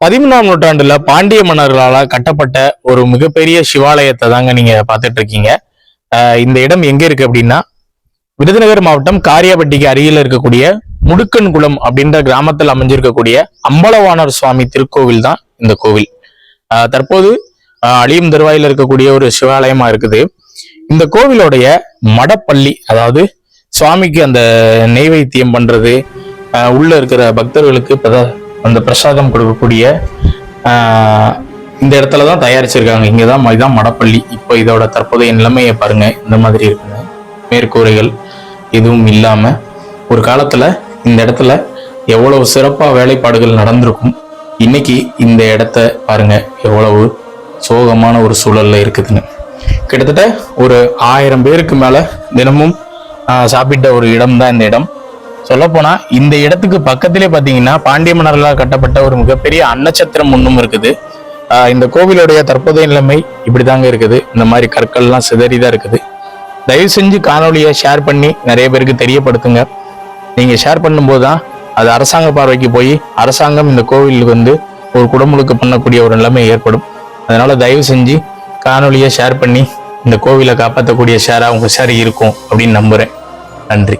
பதிமூணாம் நூற்றாண்டுல பாண்டிய மன்னர்களால கட்டப்பட்ட ஒரு மிகப்பெரிய சிவாலயத்தை தாங்க நீங்க பார்த்துட்டு இருக்கீங்க இந்த இடம் எங்க இருக்கு அப்படின்னா விருதுநகர் மாவட்டம் காரியாபட்டிக்கு அருகில் இருக்கக்கூடிய முடுக்கன்குளம் அப்படின்ற கிராமத்தில் அமைஞ்சிருக்கக்கூடிய அம்பலவாணர் சுவாமி திருக்கோவில் தான் இந்த கோவில். ஆஹ் தற்போது அழியும் தருவாயில் இருக்கக்கூடிய ஒரு சிவாலயமா இருக்குது. இந்த கோவிலோடைய மடப்பள்ளி அதாவது சுவாமிக்கு அந்த நெய்வேத்தியம் பண்றது உள்ள இருக்கிற பக்தர்களுக்கு பிரதா- அந்த பிரசாதம் கொடுக்கக்கூடிய இந்த இடத்துல தான் தயாரிச்சிருக்காங்க. இங்கே தான் இதுதான் மடப்பள்ளி. இப்போ இதோட தற்போதைய நிலைமையை பாருங்க. இந்த மாதிரி இருக்குங்க. மேற்கூரைகள் எதுவும் இல்லாமல் ஒரு காலத்தில் இந்த இடத்துல எவ்வளவு சிறப்பாக வேலைப்பாடுகள் நடந்திருக்கும். இன்னைக்கு இந்த இடத்த பாருங்க. எவ்வளவு சோகமான ஒரு சூழல்ல இருக்குதுன்னு. கிட்டத்தட்ட ஒரு ஆயிரம் பேருக்கு மேலே தினமும் சாப்பிட்ட ஒரு இடம் தான் இந்த இடம். சொல்லப்போனா இந்த இடத்துக்கு பக்கத்திலே பார்த்தீங்கன்னா பாண்டிய மன்னர்களால் கட்டப்பட்ட ஒரு மிகப்பெரிய அன்னச்சத்திரம் ஒன்றும் இருக்குது. ஆஹ், இந்த கோவிலுடைய தற்போதைய நிலைமை இப்படிதாங்க இருக்குது. இந்த மாதிரி கற்கள்லாம் சிதறி தான் இருக்குது. தயவு செஞ்சு காணொலியை ஷேர் பண்ணி நிறைய பேருக்கு தெரியப்படுத்துங்க. நீங்க ஷேர் பண்ணும்போது தான் அது அரசாங்க பார்வைக்கு போய் அரசாங்கம் இந்த கோவிலுக்கு வந்து ஒரு குடமுழுக்கு பண்ணக்கூடிய ஒரு நிலைமை ஏற்படும். அதனால தயவு செஞ்சு காணொலியை ஷேர் பண்ணி இந்த கோவிலை காப்பாற்றக்கூடிய ஷேராக உங்க ஷேர் இருக்கும் அப்படின்னு நம்புறேன். நன்றி.